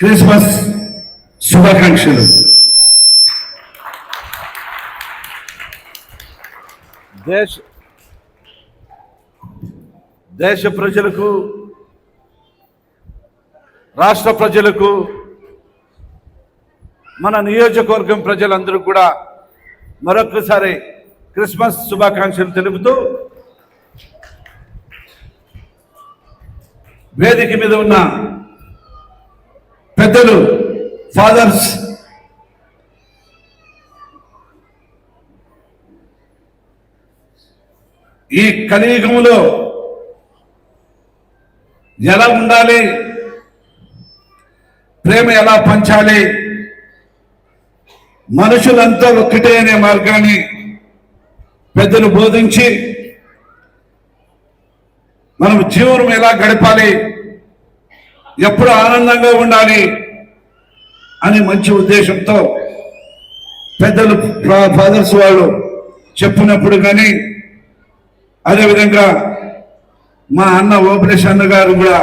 Christmas శుభాకాంక్షలు. దేశ దేశ ప్రజలకు రాష్ట్ర ప్రజలకు మన నియోజకవర్గం ప్రజలందరూ కూడా మరొకసారి క్రిస్మస్ శుభాకాంక్షలు తెలుపుతూ వేదిక మీద ఉన్న పెద్దలు ఫాదర్స్ ఈ కలియుగంలో ఎలా ఉండాలి? ప్రేమ ఎలా పంచాలి? మనుషులంతా ఒక్కటే అనే మార్గాన్ని పెద్దలు బోధించి మనం జీవనం ఎలా గడపాలి? ఎప్పుడు ఆనందంగా ఉండాలి అని మంచి ఉద్దేశంతో పెద్దలు ఫాదర్స్ వాళ్ళు చెప్పినప్పుడు కానీ అదేవిధంగా మా అన్న ఓపరేష్ అన్న గారు కూడా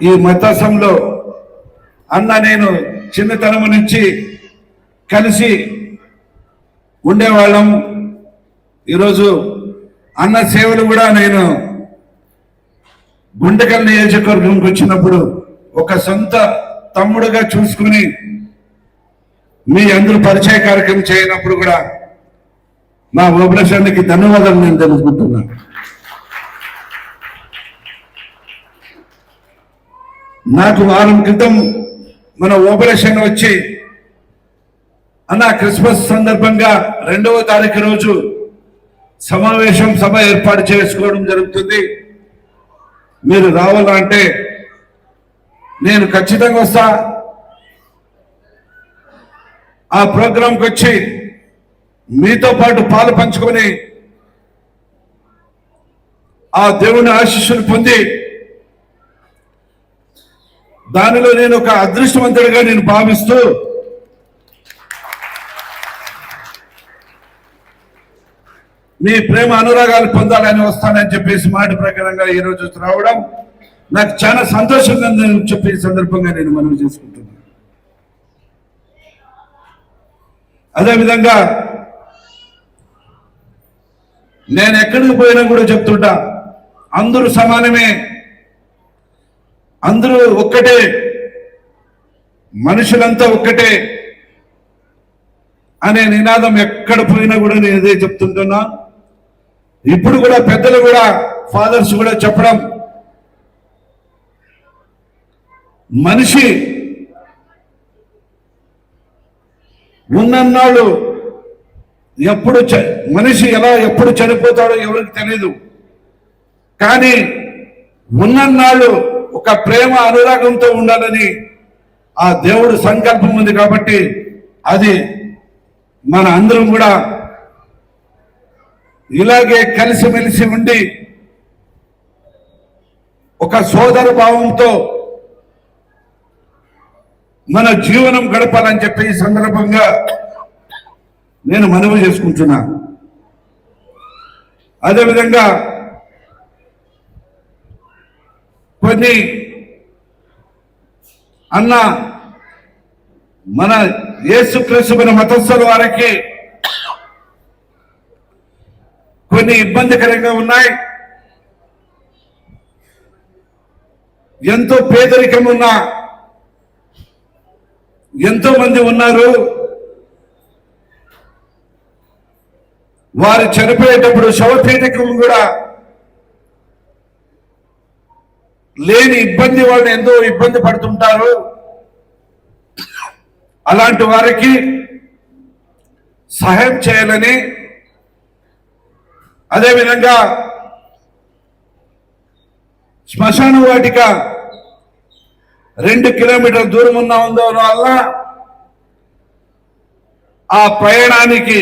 ఈ మతాసంలో అన్న నేను చిన్నతనం నుంచి కలిసి ఉండేవాళ్ళం. ఈరోజు అన్న సేవలు కూడా నేను గుండెకల్ నియోజకవర్గంకి వచ్చినప్పుడు ఒక సొంత తమ్ముడుగా చూసుకుని మీ అందరూ పరిచయ కార్యక్రమం చేయనప్పుడు కూడా మా ఓపరేషన్కి ధన్యవాదాలు నేను తెలుసుకుంటున్నా నాకు వారం క్రితం మన ఓపరేషన్ వచ్చి అన్న క్రిస్మస్ సందర్భంగా రెండవ తారీఖు రోజు సమావేశం సభ ఏర్పాటు చేసుకోవడం జరుగుతుంది. మీరు రావాలంటే నేను ఖచ్చితంగా వస్తా. ఆ ప్రోగ్రాంకి వచ్చి మీతో పాటు పాలు పంచుకొని ఆ దేవుని ఆశీస్సులు పొంది దానిలో నేను ఒక అదృష్టవంతుడిగా నేను భావిస్తూ మీ ప్రేమ అనురాగాలు పొందాలని వస్తానని చెప్పేసి మాట ప్రకారంగా ఈ రోజు రావడం నాకు చాలా సంతోషంగా ఉందని చెప్పే సందర్భంగా నేను మనవి చేసుకుంటున్నాను. అదేవిధంగా నేను ఎక్కడికి పోయినా కూడా చెప్తుంటా అందరూ సమానమే అందరూ ఒక్కటే మనుషులంతా ఒక్కటే అనే నినాదం ఎక్కడ పోయినా కూడా నేను ఇదే చెప్తుంటున్నా. ఇప్పుడు కూడా పెద్దలు కూడా ఫాదర్స్ కూడా చెప్పడం. మనిషి ఉన్నన్నాళ్ళు ఎప్పుడు చ- మనిషి ఎలా ఎప్పుడు చనిపోతాడో ఎవరికి తెలియదు కానీ ఉన్నన్నాళ్ళు ఒక ప్రేమ అనురాగంతో ఉండాలని ఆ దేవుడు సంకల్పం ఉంది కాబట్టి అది మన అందరం కూడా ఇలాగే కలిసిమెలిసి ఉండి ఒక సోదర భావంతో మన జీవనం గడపాలని చెప్పి ఈ సందర్భంగా నేను మనవి చేసుకుంటున్నా. అదేవిధంగా కొన్ని అన్న మన యేసుక్రీస్తు మన మతస్థుల వారికి కొన్ని ఇబ్బందికరంగా ఉన్నాయి. ఎంతో పేదరికం ఉన్న ఎంతో మంది ఉన్నారు. వారు చనిపోయేటప్పుడు శవపీఠకం కూడా లేని ఇబ్బంది వాళ్ళు ఎంతో ఇబ్బంది పడుతుంటారు. అలాంటి వారికి సహాయం చేయాలని అదేవిధంగా శ్మశాన వాటిక రెండు కిలోమీటర్ల దూరం ఉన్న ఉందో వల్ల ఆ ప్రయాణానికి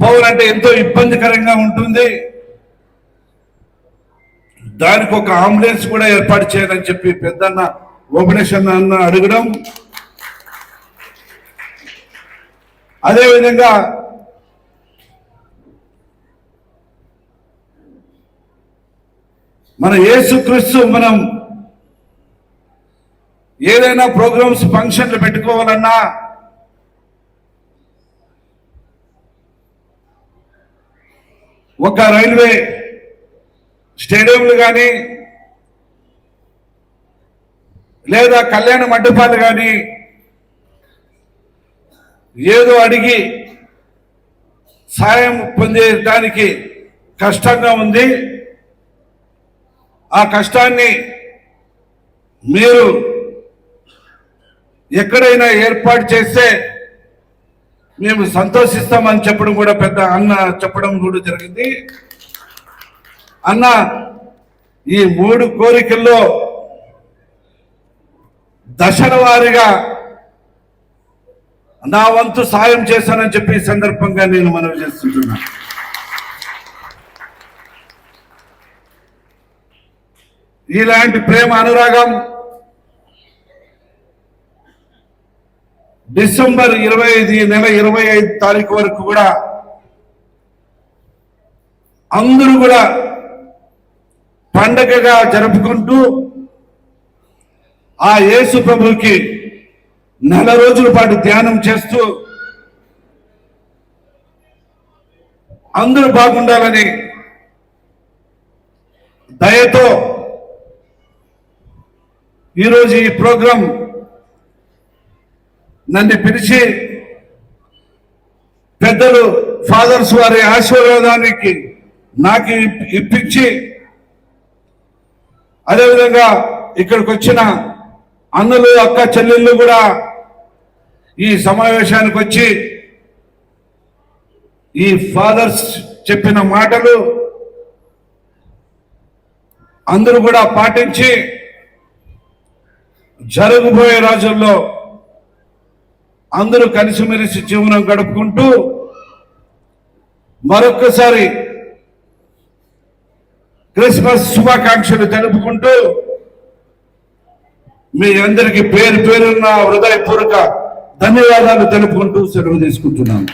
పోవాలంటే ఎంతో ఇబ్బందికరంగా ఉంటుంది. దానికి ఒక అంబులెన్స్ కూడా ఏర్పాటు చేయాలని చెప్పి పెద్దన్న ఓపెనేషన్ అన్న అడగడం. అదేవిధంగా మన యేసుక్రీస్తు మనం ఏదైనా ప్రోగ్రామ్స్ ఫంక్షన్లు పెట్టుకోవాలన్నా ఒక రైల్వే స్టేడియంలు కానీ లేదా కళ్యాణ మండపాలు కానీ ఏదో అడిగి సాయం పొందేదానికి కష్టంగా ఉంది. ఆ కష్టాన్ని మీరు ఎక్కడైనా ఏర్పాటు చేస్తే మేము సంతోషిస్తామని చెప్పడం కూడా పెద్ద అన్న చెప్పడం కూడా జరిగింది. అన్న ఈ మూడు కోరికల్లో దశల వారిగా నా వంతు సాయం చేశానని చెప్పి సందర్భంగా నేను మనవి చేస్తుంటున్నాను. ఇలాంటి ప్రేమ అనురాగం డిసెంబర్ ఇరవై ఐదు నెల ఇరవై ఐదు తారీఖు వరకు కూడా అందరూ కూడా పండగగా జరుపుకుంటూ ఆ యేసు ప్రభుకి నెల రోజుల పాటు ధ్యానం చేస్తూ అందరూ బాగుండాలని దయతో ఈరోజు ఈ ప్రోగ్రాం నన్ను పిలిచి పెద్దలు ఫాదర్స్ వారి ఆశీర్వాదానికి నాకు ఇప్- ఇప్పించి అదేవిధంగా ఇక్కడికి వచ్చిన అన్నలు అక్క చెల్లెళ్ళు కూడా ఈ సమావేశానికి వచ్చి ఈ ఫాదర్స్ చెప్పిన మాటలు అందరూ కూడా పాటించి జరగబోయే రోజుల్లో అందరూ కలిసిమెలిసి జీవనం గడుపుకుంటూ మరొక్కసారి క్రిస్మస్ శుభాకాంక్షలు తెలుపుకుంటూ మీ అందరికీ పేరు పేరున్న హృదయపూర్వక ధన్యవాదాలు తెలుపుకుంటూ సెలవు తీసుకుంటున్నాను.